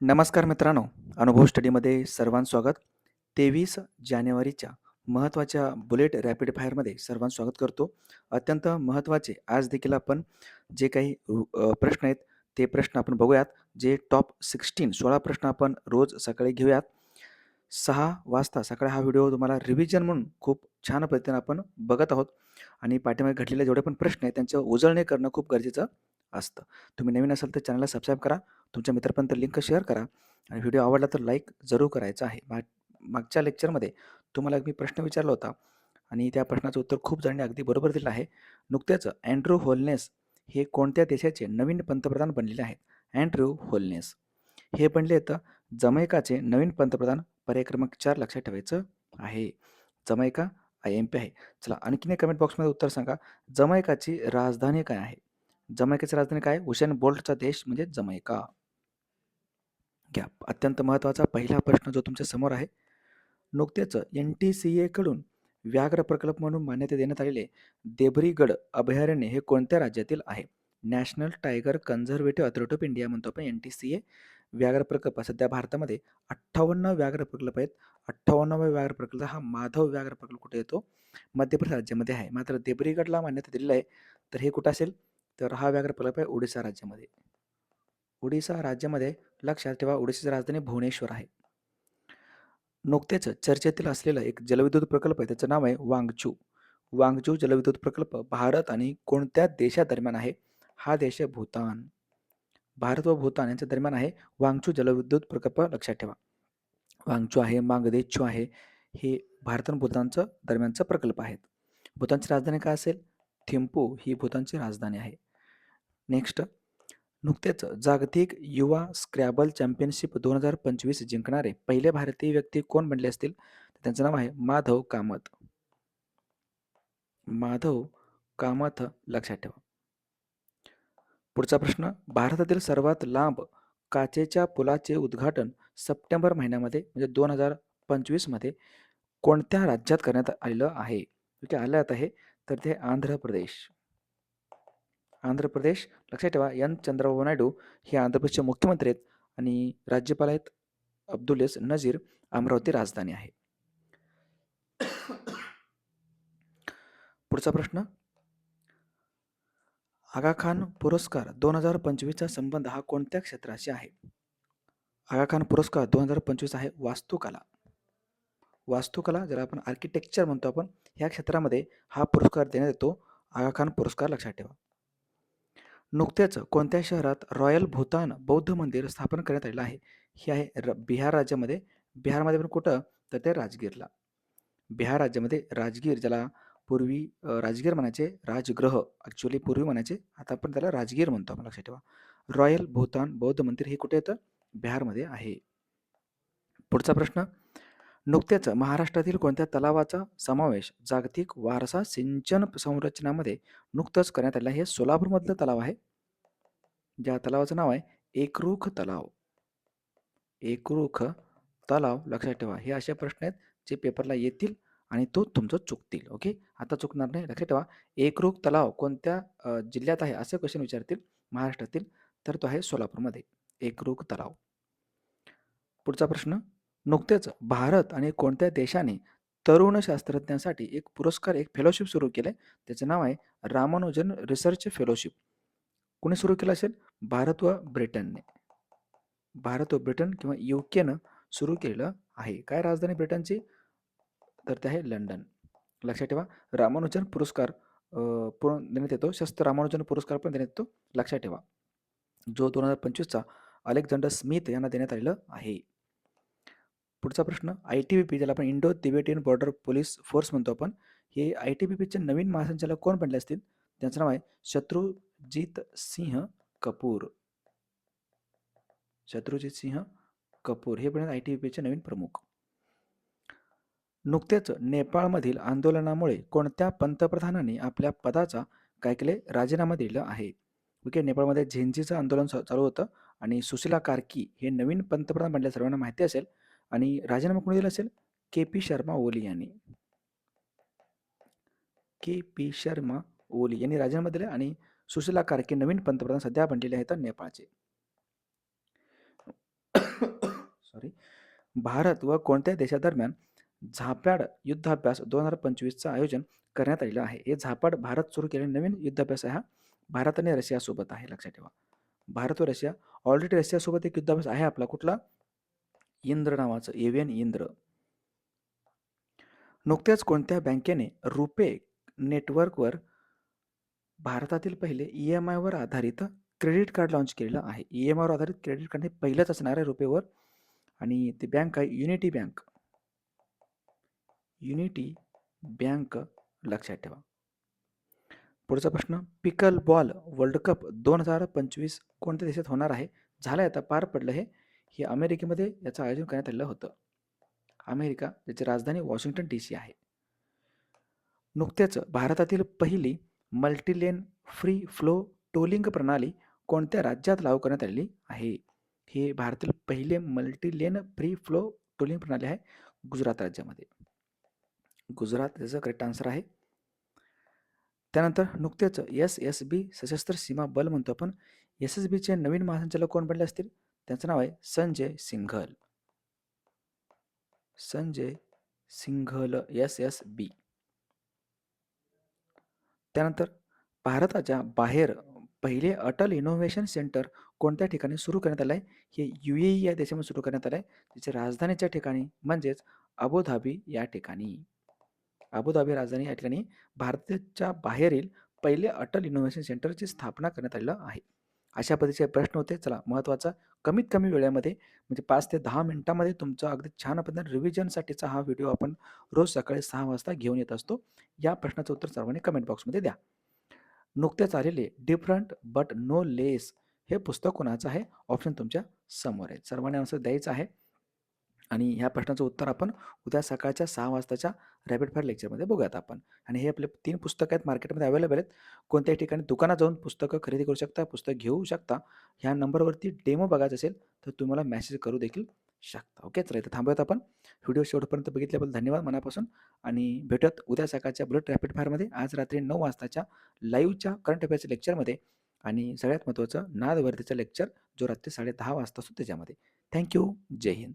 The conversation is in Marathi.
नमस्कार मित्रांनो, अनुभव स्टडीमध्ये सर्वांचं स्वागत. तेवीस जानेवारीच्या महत्त्वाच्या बुलेट रॅपिड फायरमध्ये सर्वांचं स्वागत करतो. अत्यंत महत्त्वाचे आज देखील आपण जे काही प्रश्न आहेत, ते प्रश्न आपण बघूयात. जे टॉप 16 16 प्रश्न आपण रोज सकाळी घेऊयात. सहा वाजता सकाळी हा व्हिडिओ तुम्हाला रिव्हिजन म्हणून खूप छान पद्धतीने आपण बघत आहोत आणि पाठीमागे घडलेले जेवढे पण प्रश्न आहेत, त्यांचं उजळणी करणं खूप गरजेचं असतं. तुम्ही नवीन असाल तर चॅनलला सबस्क्राईब करा. तुमच्या मित्रपर्यंत लिंक शेअर करा आणि व्हिडिओ आवडला तर लाईक जरूर करायचा आहे. माग मागच्या लेक्चरमध्ये तुम्हाला मी प्रश्न विचारला होता आणि त्या प्रश्नाचं उत्तर खूप जणांनी अगदी बरोबर दिलं आहे. नुकत्याच अँड्रू होलनेस हे कोणत्या देशाचे नवीन पंतप्रधान बनलेले आहेत? Andrew Holness. हे बनले तर जमैकाचे नवीन पंतप्रधान. पर्याय क्रमांक 4 लक्षात ठेवायचं आहे. जमैका आय-एम-पी आहे. चला आणखीन एक कमेंट बॉक्समध्ये उत्तर सांगा. जमैकाची राजधानी काय आहे? जमैकाची राजधानी काय आहे? बोल्टचा देश म्हणजे जमैका. घ्या. अत्यंत महत्त्वाचा पहिला प्रश्न जो तुमच्यासमोर आहे. नुकतेच एन-टी-सी-एकडून व्याघ्र प्रकल्प म्हणून मान्यता देण्यात आलेले देबरीगड अभयारण्य हे कोणत्या राज्यातील आहे? National tiger conservative authority of India म्हणतो आपण एन-टी-सी-ए व्याघ्र प्रकल्प. सध्या भारतामध्ये 58 व्याघ्र प्रकल्प आहेत. 58वा व्याघ्र प्रकल्प हा माधव व्याघ्र प्रकल्प कुठे येतो? मध्य प्रदेश राज्यामध्ये आहे. मात्र देब्रीगडला मान्यता दिलेली आहे. तर हे कुठं असेल? तर हा व्याघ्र प्रकल्प आहे ओडिसा राज्यामध्ये. ओडिसा राज्यामध्ये लक्षात ठेवा ओडिशाची राजधानी भुवनेश्वर आहे. नुकतेच चर्चेतील असलेला एक जलविद्युत प्रकल्प आहे. त्याचं नाव आहे वांगचू. वांगचू जलविद्युत प्रकल्प भारत आणि कोणत्या देशादरम्यान आहे? हा देश आहे भूतान. भारत व भूतान यांच्या दरम्यान आहे वांगचू जलविद्युत प्रकल्प लक्षात ठेवा. वांगचू आहे, मांगदेच्छू आहे. हे भारत आणि भूतानचं दरम्यानचं प्रकल्प आहेत. भूतानची राजधानी काय असेल? थिंपू ही भूतानची राजधानी आहे. नेक्स्ट नुकतेच जागतिक युवा स्क्रॅबल चॅम्पियनशिप 2025 जिंकणारे पहिले भारतीय व्यक्ती कोण बनले असतील? तर त्यांचं नाव आहे माधव कामत. माधव कामत लक्षात ठेवा. पुढचा प्रश्न भारतातील सर्वात लांब काचेच्या पुलाचे उद्घाटन सप्टेंबर महिन्यामध्ये म्हणजे दोन हजार पंचवीसमध्ये कोणत्या राज्यात करण्यात आलेलं आहे? ठीक आहे. आहे तर ते आंध्र प्रदेश. आंध्र प्रदेश लक्षात ठेवा एन. चंद्रबाबू नायडू हे आंध्र प्रदेशचे मुख्यमंत्री आहेत आणि राज्यपाल आहेत अब्दुलेस नजीर. अमरावती राजधानी आहे. पुढचा प्रश्न आगा खान पुरस्कार 2025 चा संबंध हा कोणत्या क्षेत्राशी आहे? आगा खान पुरस्कार 2025 आहे वास्तुकला. वास्तुकला ज्याला आपण आर्किटेक्चर म्हणतो आपण ह्या क्षेत्रामध्ये हा पुरस्कार देण्यात येतो. आगा खान पुरस्कार लक्षात ठेवा. नुकतेच कोणत्या शहरात रॉयल भूतान बौद्ध मंदिर स्थापन करण्यात आलेलं आहे? हे आहे र बिहार राज्यामध्ये. बिहारमध्ये पण कुठं? तर ते राजगीरला. बिहार राज्यामध्ये राजगीर ज्याला पूर्वी राजगीर म्हणायचे राजग्रह ॲक्च्युअली पूर्वी म्हणायचे. आता आपण त्याला राजगीर म्हणतो आपण लक्षात ठेवा. रॉयल भूतान बौद्ध मंदिर हे कुठे येतं? बिहारमध्ये आहे. पुढचा प्रश्न नुकतेच महाराष्ट्रातील कोणत्या तलावाचा समावेश जागतिक वारसा सिंचन संरचनामध्ये नुकतंच करण्यात आलं हे सोलापूरमधलं तलाव आहे. ज्या तलावाचं नाव आहे एकरूख तलाव. एकरूख तलाव लक्षात ठेवा. हे असे प्रश्न आहेत जे पेपरला येतील आणि तो तुमचं चुकतील. ओके. आता चुकणार नाही. लक्षात ठेवा. एकरूख तलाव कोणत्या जिल्ह्यात आहे? असे क्वेश्चन विचारतील महाराष्ट्रातील. तर तो आहे सोलापूरमध्ये. एकरूख तलाव. पुढचा प्रश्न नुकतेच भारत आणि कोणत्या देशाने तरुण शास्त्रज्ञांसाठी एक पुरस्कार एक फेलोशिप सुरू केले त्याचं नाव आहे रामानुजन रिसर्च फेलोशिप. कोणी सुरू केलं असेल? भारत व ब्रिटनने. भारत व ब्रिटन किंवा यूकेनं सुरू केलेलं आहे. काय राजधानी ब्रिटनची? तर ते आहे लंडन. लक्षात ठेवा. रामानुजन पुरस्कार पण देण्यात येतो. शस्त्र रामानुजन पुरस्कार पण देण्यात येतो. लक्षात ठेवा. जो दोन हजार पंचवीसचा अलेक्झांडर स्मिथ यांना देण्यात आलेलं आहे. पुढचा प्रश्न आय-टी-बी-पी ज्याला आपण Indo Tibetan border police force म्हणतो आपण. हे आय-टी-बी-पीचे नवीन महासंचालक कोण बनले असतील? त्यांचं नाव आहे शत्रुजीत सिंह कपूर. शत्रुजीत सिंह कपूर हे बनले आय-टी-बी-पीचे नवीन प्रमुख. नुकतेच नेपाळमधील आंदोलनामुळे कोणत्या पंतप्रधानांनी आपल्या पदाचा काय केले? राजीनामा दिला आहे. ओके. नेपाळमध्ये झेंझीचं आंदोलन चालू होतं आणि सुशीला कार्की हे नवीन पंतप्रधान बनले सर्वांना माहिती असेल आणि राजीनामा कोणी दिला असेल? के-पी शर्मा ओली यांनी. के-पी शर्मा ओली यांनी राजीनामा दिला आणि सुशीला कार्की नवीन पंतप्रधान सध्या बनलेले आहेत नेपाळचे. सॉरी भारत व कोणत्या देशादरम्यान झापाड युद्धाभ्यास दोन हजार पंचवीसचं आयोजन करण्यात आलेलं आहे. हे झापाड भारत सुरू केलेला नवीन युद्धाभ्यास हा. भारत आणि रशियासोबत आहे. लक्षात ठेवा. भारत व रशिया ऑलरेडी रशियासोबत एक युद्धाभ्यास आहे आपला. कुठला? इंद्र नावाचं एव्हियन इंद्र. नुकत्याच कोणत्या बँकेने रुपे नेटवर्कवर भारतातील पहिले ई एम आयवर आधारित क्रेडिट कार्ड लॉन्च केलेलं आहे. ई एम आयवर आधारित क्रेडिट कार्ड हे पहिलंच असणार आहे रुपेवर आणि ती बँक आहे युनिटी बँक युनिटी बँक लक्षात ठेवा. पुढचा प्रश्न पिकल बॉल वर्ल्ड कप दोन हजार पंचवीस कोणत्या देशात होणार आहे? झालं आता पार पडलं हे. हे अमेरिकेमध्ये याचं आयोजन करण्यात आलेलं होतं. अमेरिका ज्याची राजधानी वॉशिंग्टन डी सी आहे. नुकत्याच भारतातील पहिली मल्टीलेन फ्री फ्लो टोलिंग प्रणाली कोणत्या राज्यात लागू करण्यात आलेली आहे? हे भारतातील पहिले मल्टीलेन फ्री फ्लो टोलिंग प्रणाली आहे गुजरात राज्यामध्ये. गुजरात याचं करेक्ट आन्सर आहे. त्यानंतर नुकतेच एस एस बी सशस्त्र सीमा बल म्हणतो आपण. एस एस बीचे नवीन महासंचालक कोण बनले असतील? त्यांचं नाव आहे Sanjay Singhal. Sanjay Singhal S S B त्यानंतर भारताच्या बाहेर पहिले अटल इनोव्हेशन सेंटर कोणत्या ठिकाणी सुरू करण्यात आलं आहे हे यू ए या देशामध्ये सुरू करण्यात आलं आहे त्याच्या राजधानीच्या ठिकाणी म्हणजेच अबुधाबी या ठिकाणी. अबुधाबी राजधानी या ठिकाणी भारताच्या बाहेरील पहिले अटल इनोव्हेशन सेंटरची स्थापना करण्यात आलेलं आहे. अशा पद्धतीचे प्रश्न होते. चला महत्त्वाचा कमीत कमी वेळेमध्ये म्हणजे पाच ते दहा मिनटामध्ये तुमचा अगदी छान पद्धतीने रिव्हिजनसाठीचा हा व्हिडिओ आपण रोज सकाळी सहा वाजता घेऊन येत असतो. या प्रश्नाचं उत्तर सर्वांनी कमेंट बॉक्समध्ये द्या. नुकतेच आलेले डिफरंट बट नो लेस हे पुस्तक कोणाचं आहे? ऑप्शन तुमच्यासमोर आहे सर्वांनी आन्सर द्यायचं आहे. आणि ह्या प्रश्नाचं उत्तर आपण उद्या सकाळच्या सहा वाजताच्या रॅपिड फायर लेक्चरमध्ये बघूयात आपण. आणि हे आपले तीन पुस्तकं आहेत मार्केटमध्ये अवेलेबल आहेत. कोणत्याही ठिकाणी दुकानात जाऊन पुस्तकं खरेदी करू शकता पुस्तक घेऊ शकता. ह्या नंबरवरती डेमो बघायचं असेल तर तुम्हाला मेसेज करू देखील शकता. ओके चला इथं थांबूयात आपण. व्हिडिओ शेवटपर्यंत बघितल्याबद्दल धन्यवाद मनापासून. आणि भेटत उद्या सकाळच्या बुलेट रॅपिड फायरमध्ये आज रात्री नऊ वाजताच्या लाईव्हच्या करंट अफेअर्सच्या लेक्चरमध्ये आणि सगळ्यात महत्त्वाचं नादवर्धीचं लेक्चर जो रात्री साडे दहा वाजता असतो त्याच्यामध्ये. Thank you Jai Hind.